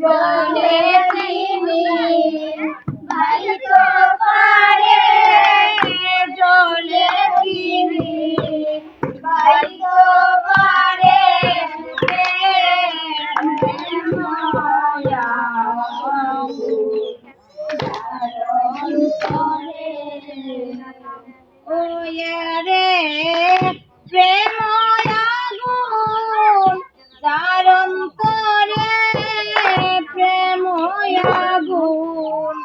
जोड़े भाई तो पा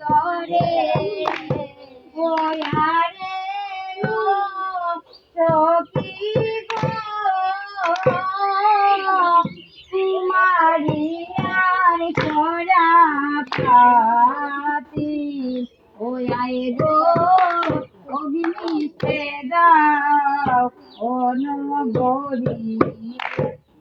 তরে গোয়ারে সখী কুমারিয়ার সরা পাতি ও আয় অগ্নি সে দাও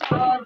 Christmas. Uh,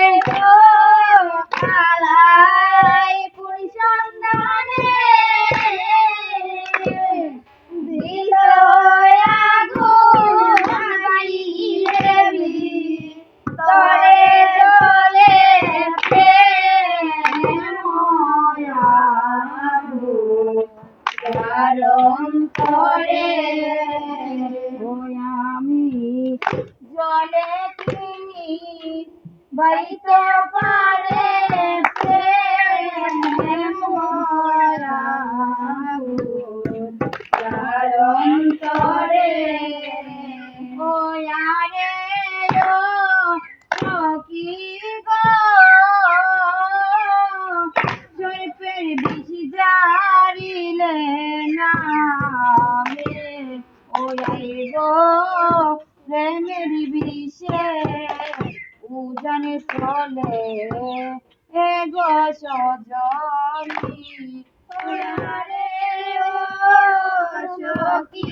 জিব্রাইলে নামে ওয়াইব প্রেমের বিষে উজানে চলে এ গো সজনী রে ও সখী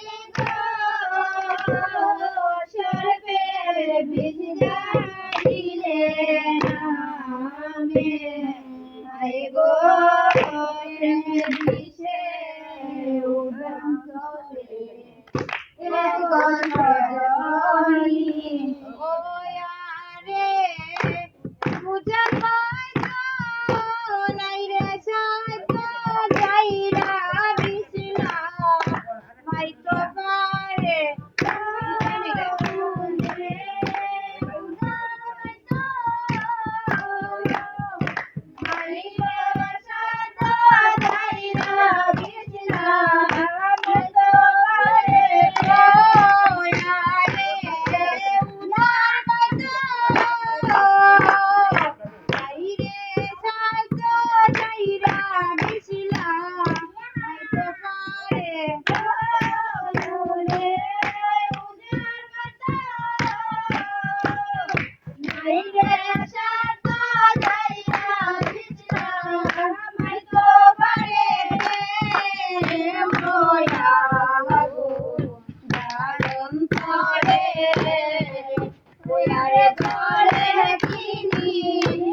সর্পের দিলে নামে। ओ यार जाने हकीनी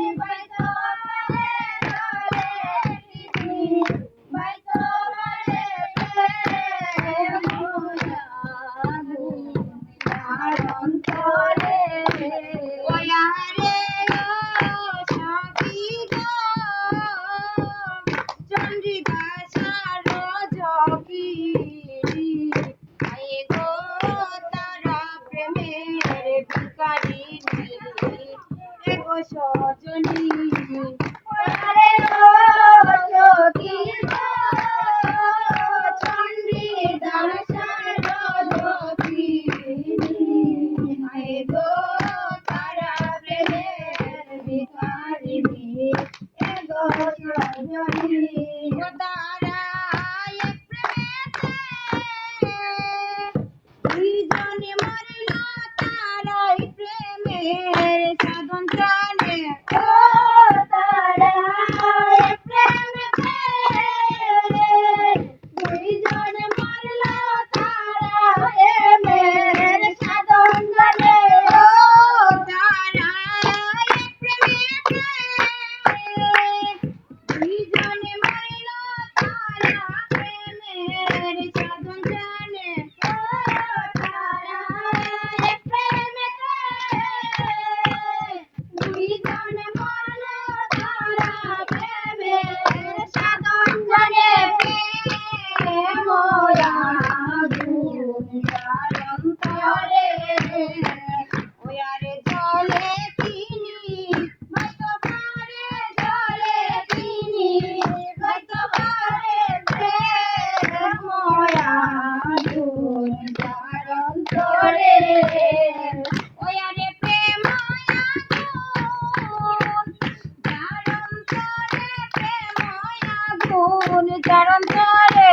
যার অন্তরে